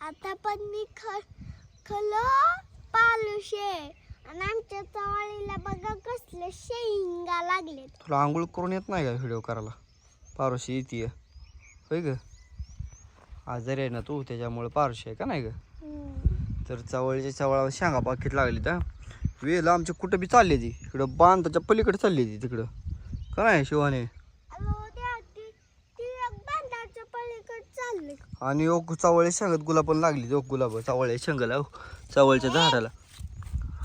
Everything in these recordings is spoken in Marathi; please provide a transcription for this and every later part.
आता पण मी ख खलो पालुशे आणि आमच्या चवाळीला बघा कसले शेंगा लागलेत. तुला आंघोळ करून येत नाही का व्हिडिओ करायला? पारोशी येते होय ग? आजारी आहे ना तू त्याच्यामुळे पारोशी आहे का नाही ग. तर चवळीच्या चवळावर शेंगा पाकिट लागली तर वेल आमच्या कुठं बी चालली ती. इकडं बांधाच्या पलीकडे चालली ती तिकडं. का नाही शिवाने अहो, त्या- ती- ती एक बांधाच्या पलीकडे चालली आणि ओक चवळे शेंगत गुलाब पण लागली ओक गुलाब चवळे शेंगाला चवळच्या झाडाला.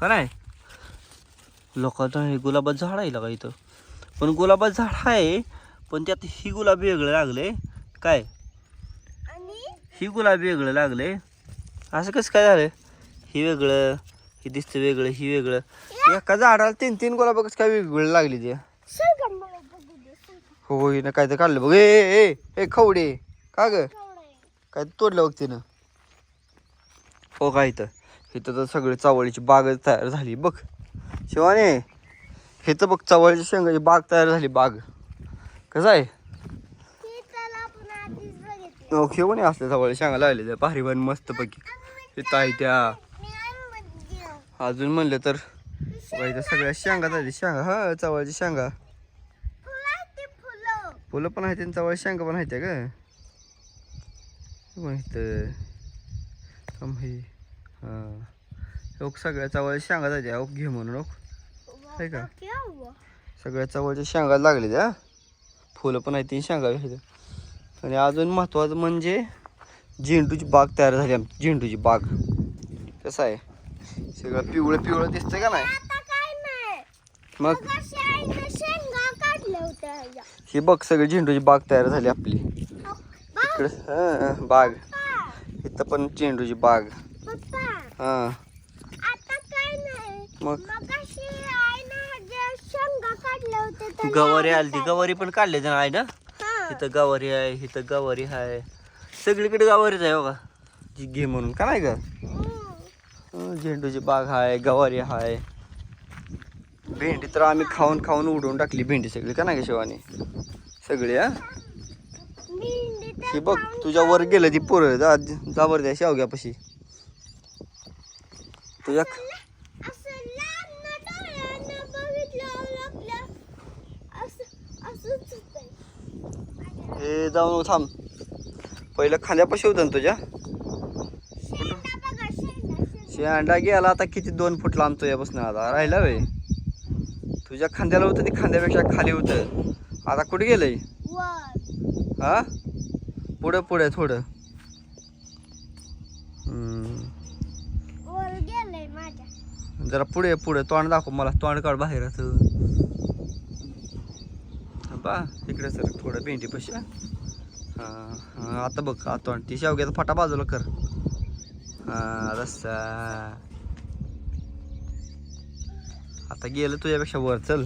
का नाही? लोकांना हे गुलाबाचं झाड आहे का इथं. पण गुलाबाचं झाड आहे पण त्यात ही गुलाब वेगळं लागले. काय? ही गुलाब वेगळं लागले. असं कसं काय झालं? ही वेगळं हे दिसतं वेगळं ही वेगळं. एका झाडाला तीन तीन गुलाब कसं काय वेगवेगळं लागली ते. हो हिनं काय तर काढलं बघ. ए खवडे. का ग? काय तोडलं बघ तिनं. हो काय इथं? इथं तर सगळी चावळीची बाग तयार झाली बघ. शिवाने हे तर बघ चवळीच्या शेंगाची बाग तयार झाली बाग. कसं आहे? बघितली हो घेऊन असल्या चवळी शेंगा लागले त्या भारी पण मस्त पैकी इथं आहे त्या. अजून म्हणलं तर इथं सगळ्या शेंगा झाली. शेंगा हा चवळीची शेंगा. फुलं पण आहेत आणि चवळी शेंगा पण आहेत का हे. हां. ओक सगळ्या चवळी शेंगा जायच्या ओक घे म्हणून ओक. आहे का? सगळ्या चवळच्या शेंगा लागले त्या फुलं पण आहेत ती शेंगा आहेत. आणि अजून महत्त्वाचं म्हणजे झेंडूची बाग तयार झाली आमची. झेंडूची बाग. कसं आहे? सगळं पिवळं पिवळं दिसतंय का नाही? मग. ही बघ सगळी झेंडूची बाग तयार झाली आपली. इकडे हां बाग. इथं पण झेंडूची बाग. हां. आता काय नाही. मग? गवारी आली ती गवारी पण काढले जण आहे ना हा. इथं गवारी आहे इथं गवारी आहे. सगळीकडे गवारीच आहे बघा. जी घे म्हणून का नाही का. हं, झेंडूची बाग आहे गवारी आहे. भेंडी तर आम्ही खाऊन खाऊन उडवून टाकली भेंडी सगळी का नाही का शिवानी? सगळी हा? ही बघ तुझ्या वर गेलं ती पोरं. जा जाबर द्या तुझ्या असं असंच होतंय हे जाऊन थांब. पहिलं खांद्यापाशी होतं ना तुझ्या? शेंडा गेला आता किती दोन फूट लांब तुझ्यापासून आता. राहिला वे तुझ्या खांद्याला होतं ते खांद्यापेक्षा खाली होतं. आता कुठे गेलंय? हा? पुढे पुढे थोडं. जरा पुढे पुढे. तोंड दाखव मला. तोंड काढ बाहेर असं बा इकडे सर थोडं भेंडी पशी हा. हा आता बघ आता तोंड. ती शेवग्याचा फाटा बाजूला कर. हा रस्सा. आता गेलं तुझ्यापेक्षा वर. चल.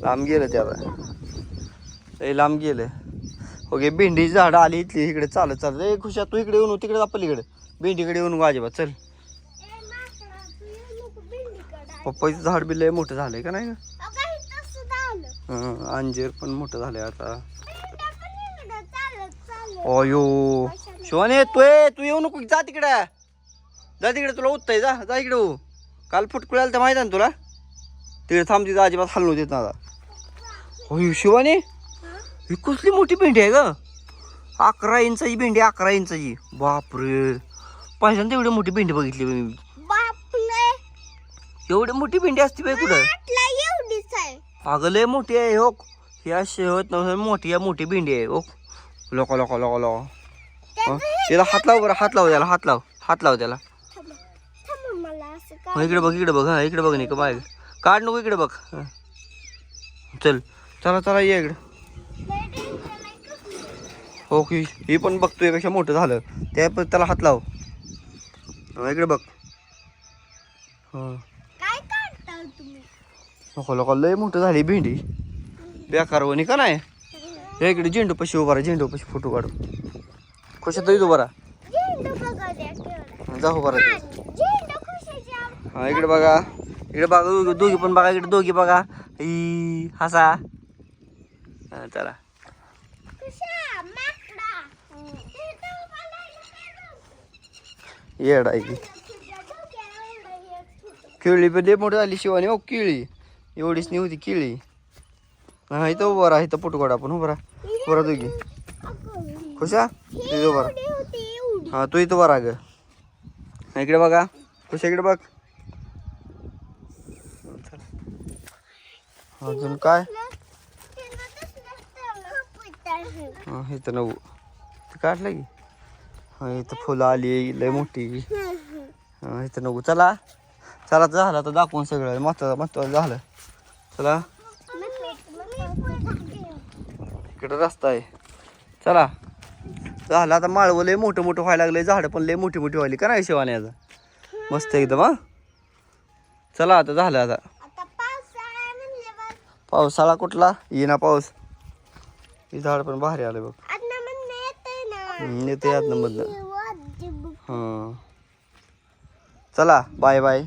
लांब गेलं ते आता लय लांब गेलं. ओके भेंडीची झाडं आली इथली इकडे चालत चालत. ए खुशा तू इकडे येऊन तिकडे आपलीकडे भेंडीकडे येऊन अजिबात चल. पप्पाचं झाड बी लय मोठं झालंय का नाही अंजीर पण मोठं झालंय आता. अयो. शिवाने तू ये तू येऊ नको जा तिकडे. जा तिकडे तुला उत्तय जा जा इकडे काल फुटकुळे तर माहिती आहे ना तुला? तिकडे थांबती अजिबात हलवू देत ना आता. अयो शिवाने. ही कसली मोठी भेंडी आहे ग. अकरा इंचाची भेंडी अकरा इंचाची. बापरे. पहिल्यांदा एवढी मोठी भेंडी बघितली बाई मी. बापले एवढी मोठी भेंडी असते बाई कुठं? एवढीच आहे. अगं लय मोठी आहे हो. ही अशी होत नव्हतं मोठी आहे मोठी भेंडी आहे हो. लोका लोका लोका लोका हं? त्याला हात लाव बरं हात लाव त्याला हात लाव हात लाव त्याला. थांब थांब मला असं का इकडे बघ इकडे बघ हा इकडे बघ नाही का बाहेर. काढ नको इकडे बघ हं. चल चला चला ये इकडे लय danger आहे कसली. हो की ही पण बघ तुझ्यापेक्षा मोठं झालं. त्या पण त्याला हात लाव. इकडे बघ. हं. नको लोका लय मोठं झाली भेंडी. बेकारवणी का नाही? हे इकडे झेंडू पशी उभा झेंडू पशी फोटो काढू. कशात येतो बरा झेंडू बघा द्या केवढा. जा उभा राहा. झेंडू कशाची आव- हा इकडे बघा. इकडे बघा दोघी पण बघा इकडे दोघी बघा. ई हसा. हा, चला कशा माकडा झेंडू बघायला काय येड आहे केळी पण लय मोठी झाली शिवानी हो केळी. एवढीच नाही होती केळी. हा इथं उभं राहा इथं पुटकोड आपण उभं राहा. बरं तुझी खुशा तिथं उभं राहा. हा तू इथं बरा ग. इकडे बघा. खुश इकडे बघ. अजून काय? हा इथं नऊ काढलं की. इथं फुलं आली लय मोठी. इथं नको. चला. चला झालं आता दाखवून सगळं. महत्वाचं महत्वाचं झालं. चला. इकडं रस्ता आहे. चला. झालं. आता माळवं लय मोठं मोठं व्हायला लागलंय. झाडं पण लय मोठी मोठी व्हायली. का नाही शिवाने आता. मस्त एकदम हा. चला आता झालं आता. पावसाळा कुठला? येईना पाऊस. हे झाड पण भारी आलं बघ आता म्हणणं येतंय ना हम्म, येते यातनं मधनं. हां चला बाय बाय